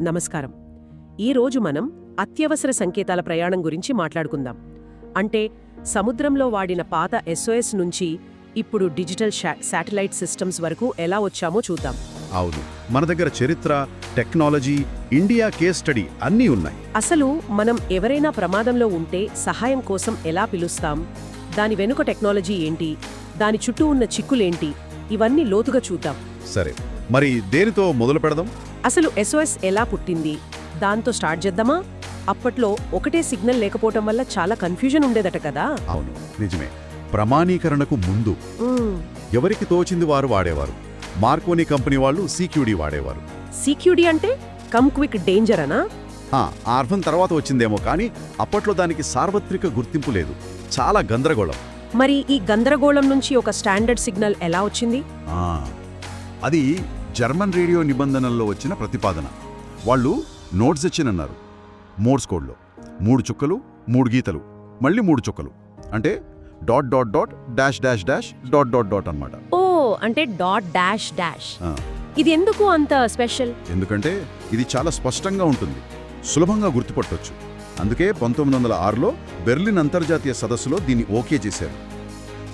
నమస్కారం. ఈరోజు మనం అత్యవసర సంకేతాల ప్రయాణం గురించి మాట్లాడుకుందాం. అంటే సముద్రంలో వాడిన పాత ఎస్ఓఎస్ నుంచి ఇప్పుడు డిజిటల్ శాటిలైట్ సిస్టమ్స్ వరకు ఎలా వచ్చామో చూద్దాం. అవును. మన దగ్గర చరిత్ర టెక్నాలజీ ఇండియా కేస్ స్టడీ అన్నీ ఉన్నాయి. అసలు మనం ఎవరైనా ప్రమాదంలో ఉంటే సహాయం కోసం ఎలా పిలుస్తాం? దాని వెనుక టెక్నాలజీ ఏంటి? దాని చుట్టూ ఉన్న చిక్కులేంటి? ఇవన్నీ లోతుగా చూద్దాం. సరే. మరి దేనితో మొదలు పెడదాం అసలు ఎస్ఓఎస్ ఎలా పుట్టింది? దాంతో స్టార్ట్ చేద్దామా? అప్పట్లో ఒకటే సిగ్నల్ లేకపోవటం వల్ల చాలా కన్ఫ్యూజన్ ఉండేదట కదా. అవును నిజమే. ప్రమాణీకరణకు ముందు. ఎవరికి తోచింది వారు వాడేవారు? మార్కోని కంపెనీ వాళ్ళు సీక్యూడీ వాడేవారు. సీక్యూడీ అంటే కమ్ క్విక్ డేంజర్ అనా ఆ ఆ అర్థం తర్వాత వచ్చిందేమో కానీ అప్పట్లో దానికి సార్వత్రిక గుర్తింపు లేదు. చాలా గందరగోళం. మరి ఈ గందరగోళం నుంచి ఒక స్టాండర్డ్ సిగ్నల్ ఎలా వచ్చింది? అది జర్మన్ రేడియో నిబంధనల్లో వచ్చిన ప్రతిపాదన. వాళ్ళు నోట్స్ ఇచ్చినన్నారు. మోర్స్ కోడ్లో మూడు చుక్కలు మూడు గీతలు. మళ్ళీ మూడు చుక్కలు. అంటే dot dot dot dash dash dash dot dot dot అన్నమాట. ఓ అంటే డాట్ డాష్ డాష్. ఇది ఎందుకు అంత స్పెషల్? ఎందుకంటే ఇది చాలా స్పష్టంగా ఉంటుంది. సులభంగా గుర్తుపట్టొచ్చు. అందుకే పంతొమ్మిది వందల ఆరులో బెర్లిన్ అంతర్జాతీయ సదస్సులో దీన్ని ఓకే చేశారు.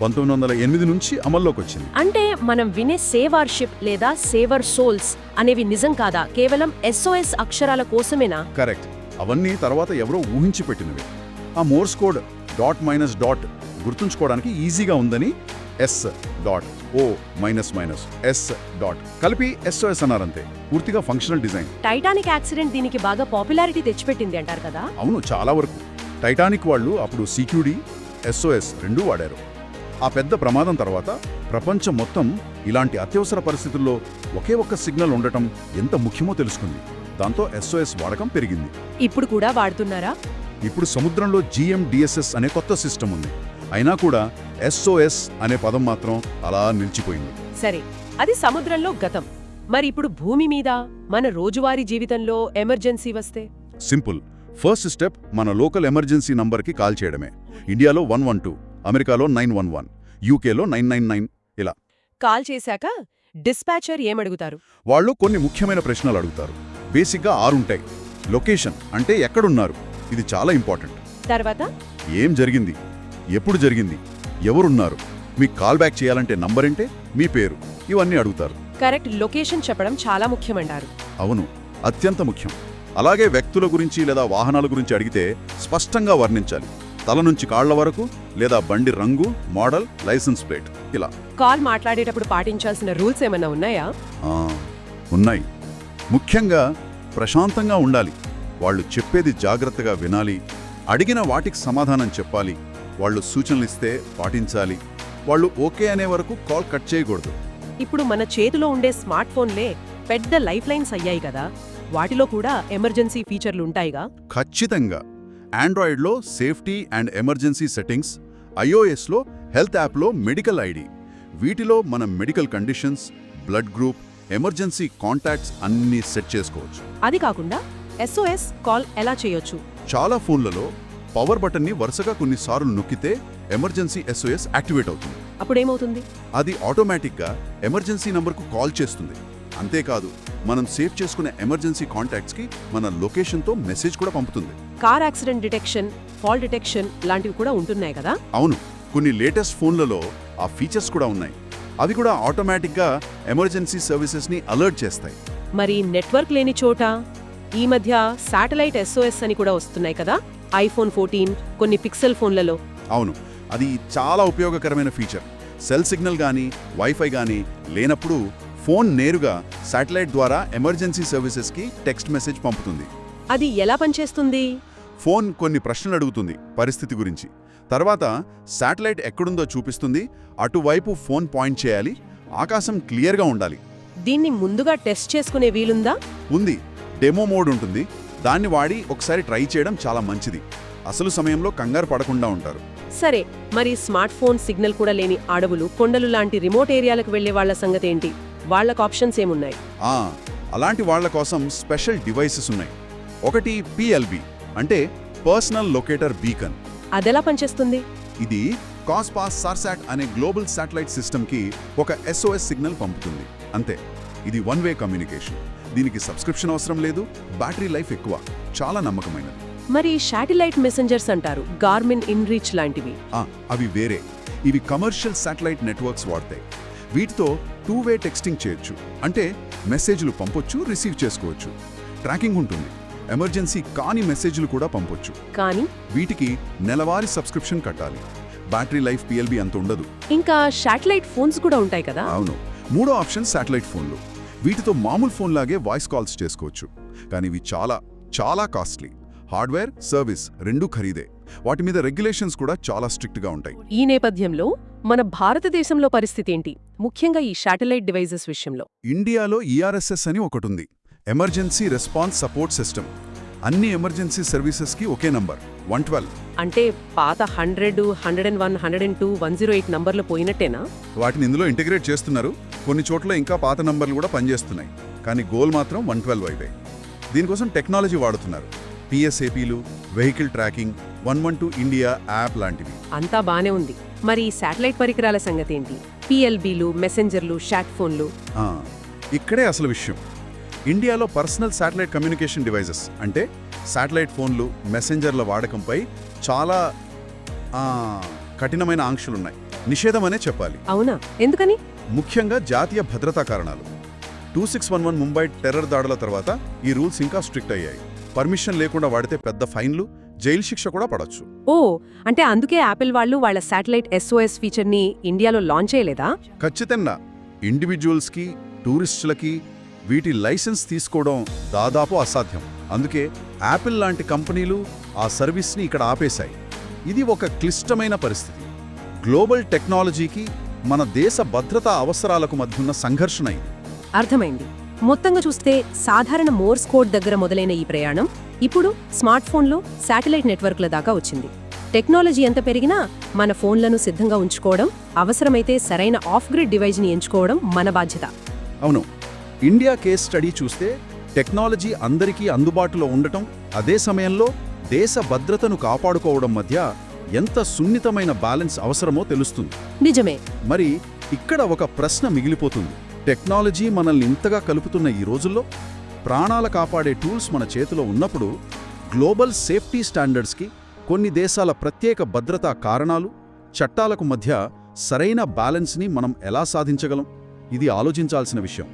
పంతొమ్మిది వందల ఎనిమిది నుంచి అమల్లోకి వచ్చింది. అంటే మనం వినే సేవార్షిప్ లేదా సేవర్ సోల్స్ అనేవి నిజం కాదా? కేవలం ఎస్ఓఎస్ అక్షరాల కోసమేనా? కరెక్ట్. అవన్నీ తర్వాత ఎవరో ఊహించి పెట్టినవి. ఆ Morse code dot minus dot గుర్తుంచుకోవడానికి ఈజీగా ఉందని S dot O minus minus S dot కలిపి ఎస్ఓఎస్ అన్నారంతే. పూర్తిగా ఫంక్షనల్ డిజైన్ టైటానిక్ యాక్సిడెంట్ దీనికి బాగా పాపులారిటీ తెచ్చిపెట్టింది అంటారు కదా? అవును చాలా వరకు. టైటానిక్ వాళ్ళు అప్పుడు సీక్యూడీ ఎస్ఓఎస్ రెండూ వాడారు. ఆ పెద్ద ప్రమాదం తర్వాత ప్రపంచం మొత్తం ఇలాంటి అత్యవసర పరిస్థితుల్లో ఒకే ఒక్క సిగ్నల్ ఉండటం ఎంత ముఖ్యమో తెలుసుకుంది. దాంతో ఎస్ఓఎస్ వాడకం పెరిగింది. ఇప్పుడు కూడా వాడుతున్నారా? ఇప్పుడు సముద్రంలో జిఎండిఎస్ఎస్ అనే కొత్త సిస్టమ్ ఉంది. అయినా కూడా ఎస్ఓఎస్ అనే పదం మాత్రం అలా నిలిచిపోయింది. సరే అది సముద్రంలో గతం. మరి ఇప్పుడు భూమి మీద మన రోజువారీ జీవితంలో ఎమర్జెన్సీ వస్తే? సింపుల్. ఫస్ట్ స్టెప్ మన లోకల్ ఎమర్జెన్సీ నంబర్కి కాల్ చేయడమే. ఇండియాలో వన్ వన్ టూ. అమెరికాలో నైన్ వన్ వన్ యూకేలో నైన్ నైన్ నైన్ ఇలా. కాల్ చేశాక డిస్పాచర్ ఏమడుగుతారు? వాళ్ళు కొన్ని ముఖ్యమైన ప్రశ్నలు అడుగుతారు. బేసిక్గా ఆరుంటాయి. లొకేషన్ అంటే ఎక్కడున్నారు? ఇది చాలా ఇంపార్టెంట్. తర్వాత? ఏం జరిగింది? ఎప్పుడు జరిగింది? ఎవరున్నారు? మీకు కాల్ బ్యాక్ చేయాలంటే నంబర్ ఏంటే మీ పేరు? ఇవన్నీ అడుగుతారు. కరెక్ట్ లొకేషన్ చెప్పడం చాలా ముఖ్యమంటారు. అవును అత్యంత ముఖ్యం. అలాగే వ్యక్తుల గురించి లేదా వాహనాల గురించి అడిగితే స్పష్టంగా వర్ణించాలి. తల నుంచి కాళ్ళ వరకు లేదా బండి రంగు మోడల్ లైసెన్స్ ప్లేట్. ఇలా. కాల్ మాట్లాడేటప్పుడు పాటించాల్సిన రూల్స్ ఏమైనా ఉన్నాయా? ఉన్నాయి. ముఖ్యంగా ప్రశాంతంగా ఉండాలి. వాళ్ళు చెప్పేది జాగ్రత్తగా వినాలి. అడిగిన వాటికి సమాధానం చెప్పాలి. వాళ్ళు సూచనలు ఇస్తే పాటించాలి. వాళ్ళు ఓకే అనే వరకు కాల్ కట్ చేయకూడదు. ఇప్పుడు మన చేతిలో ఉండే స్మార్ట్ ఫోన్లే పెద్ద లైఫ్ లైన్స్ అయ్యాయి కదా. వాటిలో కూడా ఎమర్జెన్సీ ఫీచర్లు ఉంటాయిగా? ఖచ్చితంగా. ఆండ్రాయిడ్లో సేఫ్టీ అండ్ ఎమర్జెన్సీ సెట్టింగ్స్ ఐఓఎస్లో హెల్త్ యాప్లో మెడికల్ ఐడి. వీటిలో మనం medical conditions blood group emergency contacts అన్నీ సెట్ చేసుకోవచ్చు. అది కాకుండా ఎస్ఓఎస్ కాల్ ఎలా చేయొచ్చు? చాలా ఫోన్లలో పవర్ బటన్ని వరుసగా కొన్నిసార్లు నొక్కితే ఎమర్జెన్సీ ఎస్ఓఎస్ యాక్టివేట్ అవుతుంది. అప్పుడేమవుతుంది? అది ఆటోమేటిక్గా ఎమర్జెన్సీ నంబర్కు కాల్ చేస్తుంది. అంతేకాదు మనం సేవ్ చేసుకునే ఎమర్జెన్సీ కాంటాక్ట్స్కి మన లొకేషన్తో మెసేజ్ కూడా పంపుతుంది. Car accident detection fall detection లాంటివి కూడా ఉంటున్నాయి కదా? అవును కొన్ని లేటెస్ట్ ఫోన్లలో ఆ ఫీచర్స్ కూడా ఉన్నాయి. అవి కూడా ఆటోమేటిక్గా ఎమర్జెన్సీ సర్వీసెస్ని అలర్ట్ చేస్తాయి. మరి నెట్వర్క్ లేని చోట? ఈ మధ్య శాటిలైట్ ఎస్ఓఎస్ అని కూడా వస్తున్నాయి కదా? ఐఫోన్ ఫోర్టీన్ కొన్ని పిక్సెల్ ఫోన్లలో. అవును అది చాలా ఉపయోగకరమైన ఫీచర్. సెల్ సిగ్నల్ కానీ వైఫై కానీ లేనప్పుడు ఫోన్ నేరుగా శాటిలైట్ ద్వారా ఎమర్జెన్సీ సర్వీసెస్కి టెక్స్ట్ మెసేజ్ పంపుతుంది. అది ఎలా పనిచేస్తుంది? ఫోన్ కొన్ని ప్రశ్నలు అడుగుతుంది పరిస్థితి గురించి. తర్వాత శాటిలైట్ ఎక్కడుందో చూపిస్తుంది అటువైపు ఫోన్ పాయింట్ చేయాలి ఆకాశం క్లియర్గా ఉండాలి. దీన్ని ముందుగా టెస్ట్ చేసుకునే వీలుందా? ఉంది. డెమో మోడ్ ఉంటుంది. దాన్ని వాడి ఒకసారి ట్రై చేయడం చాలా మంచిది. అసలు సమయంలో కంగారు పడకుండా ఉంటారు. సరే మరి స్మార్ట్ ఫోన్ సిగ్నల్ కూడా లేని అడవులు కొండలు లాంటి రిమోట్ ఏరియాలకు వెళ్ళే వాళ్ళ సంగతి ఏంటి వాళ్ళకు ఆప్షన్స్ ఏమున్నాయి? అలాంటి వాళ్ళ కోసం స్పెషల్ డివైసెస్ ఉన్నాయి. ఒకటి పిఎల్బి అంటే పర్సనల్ లొకేటర్ బీకన్. అదెలా పనిచేస్తుంది? ఇది కాస్పాస్ సార్సాట్ అనే గ్లోబల్ శాటిలైట్ సిస్టమ్కి ఒక ఎస్ఓఎస్ సిగ్నల్ పంపుతుంది. అంతే. ఇది వన్ వే కమ్యూనికేషన్. దీనికి సబ్స్క్రిప్షన్ అవసరం లేదు బ్యాటరీ లైఫ్ ఎక్కువ. చాలా నమ్మకమైనది. మరి శాటిలైట్ మెసెంజర్స్ అంటారు గార్మిన్ ఇన్రీచ్ లాంటివి. అవి వేరే. ఇవి కమర్షియల్ శాటిలైట్ నెట్వర్క్స్ వాడతాయి. వీటితో టూ వే టెక్స్టింగ్ చేయొచ్చు. అంటే మెసేజ్లు పంపొచ్చు రిసీవ్ చేసుకోవచ్చు. ట్రాకింగ్ ఉంటుంది. ఎమర్జెన్సీ కాని మెసేజ్లు కూడా పంపొచ్చు. కానీ? వీటికి నెలవారీ సబ్స్క్రిప్షన్ కట్టాలి. బ్యాటరీ లైఫ్ పిఎల్బి అంత ఉండదు. ఇంకా శాటిలైట్ ఫోన్స్ కూడా ఉంటాయి కదా? అవును. మూడో ఆప్షన్ శాటిలైట్ ఫోన్లు. వీటితో మామూలు ఫోన్ లాగే వాయిస్ కాల్స్ చేసుకోవచ్చు. కానీ ఇవి చాలా చాలా కాస్ట్లీ. హార్డ్వేర్ సర్వీస్ రెండూ ఖరీదే. వాటి మీద రెగ్యులేషన్స్ కూడా చాలా స్ట్రిక్ట్గా ఉంటాయి. ఈ నేపథ్యంలో మన భారతదేశంలో పరిస్థితి ఏంటి? ముఖ్యంగా ఈ శాటిలైట్ డివైజెస్ విషయంలో. ఇండియాలో ఈఆర్ఎస్ఎస్ అని ఒకటుంది. Emergency response support system. అన్ని ఎమర్జెన్సీ సర్వీసెస్కి ఒకే నంబర్ వన్ ట్వెల్వ్. అంటే పాత hundred hundred and one hundred and two one zero eight నంబర్లు పోయినట్టేనా? వాటిని ఇందులో ఇంటిగ్రేట్ చేస్తున్నారు. కొన్ని చోట్ల ఇంకా పాత నంబర్లు కూడా పనిచేస్తున్నాయి. కానీ గోల్ మాత్రం వన్ ట్వెల్వ్ అయితే దీనికోసం టెక్నాలజీ వాడుతున్నారు. పిఎస్ఏపీలు vehicle tracking one one two India app లాంటివి. అంతా బానే ఉంది. మరి ఈ శాటిలైట్ పరికరాల సంగతి ఏంటి? పిఎల్బీలు మెసెంజర్లు షాట్ ఫోన్లు. ఇక్కడే అసలు విషయం. ఇండియాలో పర్సనల్ శాటిలైట్ కమ్యూనికేషన్ డివైజెస్ అంటే శాటిలైట్ ఫోన్లు మెసెంజర్ల వాడకంపై చాలా కఠినమైన ఆంక్షలున్నాయి. నిషేధం అనే చెప్పాలి. అవునా? ఎందుకని? ముఖ్యంగా జాతీయ భద్రతా కారణాలు. Two six one one Mumbai terror దాడుల తర్వాత ఈ రూల్స్ ఇంకా స్ట్రిక్ట్ అయ్యాయి. పర్మిషన్ లేకుండా వాడితే పెద్ద ఫైన్లు జైలు శిక్ష కూడా పడొచ్చు. ఓ అంటే అందుకే యాపిల్ వాళ్ళు వాళ్ళ శాటిలైట్ ఎస్ఓఎస్ ఫీచర్ని ఇండియాలో లాంచ్ చేయలేదా? ఖచ్చితంగా. ఇండివిజువల్స్కి టూరిస్టులకి వీటి లైసెన్స్ తీసుకోవడం దాదాపు అసాధ్యం. అందుకే యాపిల్ లాంటి కంపెనీలు ఆ సర్వీస్ని ఇక్కడ ఆపేశాయి. ఇది ఒక క్లిష్టమైన పరిస్థితి. గ్లోబల్ టెక్నాలజీకి మన దేశ భద్రతా అవసరాలకు మధ్యున్న సంఘర్షణ ఇది. అర్థమైంది. మొత్తంగా చూస్తే సాధారణ మోర్స్ కోడ్ దగ్గర మొదలైన ఈ ప్రయాణం ఇప్పుడు స్మార్ట్ ఫోన్లో శాటిలైట్ నెట్వర్క్ల దాకా వచ్చింది. టెక్నాలజీ ఎంత పెరిగినా మన ఫోన్లను సిద్ధంగా ఉంచుకోవడం అవసరమైతే సరైన ఆఫ్ గ్రిడ్ డివైజ్ని ఎంచుకోవడం మన బాధ్యత. అవును. ఇండియా కేస్ స్టడీ చూస్తే టెక్నాలజీ అందరికీ అందుబాటులో ఉండటం అదే సమయంలో దేశ భద్రతను కాపాడుకోవడం మధ్య ఎంత సున్నితమైన బ్యాలెన్స్ అవసరమో తెలుస్తుంది. నిజమే. మరి ఇక్కడ ఒక ప్రశ్న మిగిలిపోతుంది. టెక్నాలజీ మనల్ని ఇంతగా కలుపుతున్న ఈ రోజుల్లో ప్రాణాల కాపాడే టూల్స్ మన చేతిలో ఉన్నప్పుడు గ్లోబల్ సేఫ్టీ స్టాండర్డ్స్కి కొన్ని దేశాల ప్రత్యేక భద్రతా కారణాలు చట్టాలకు మధ్య సరైన బ్యాలెన్స్ని మనం ఎలా సాధించగలం? ఇది ఆలోచించాల్సిన విషయం.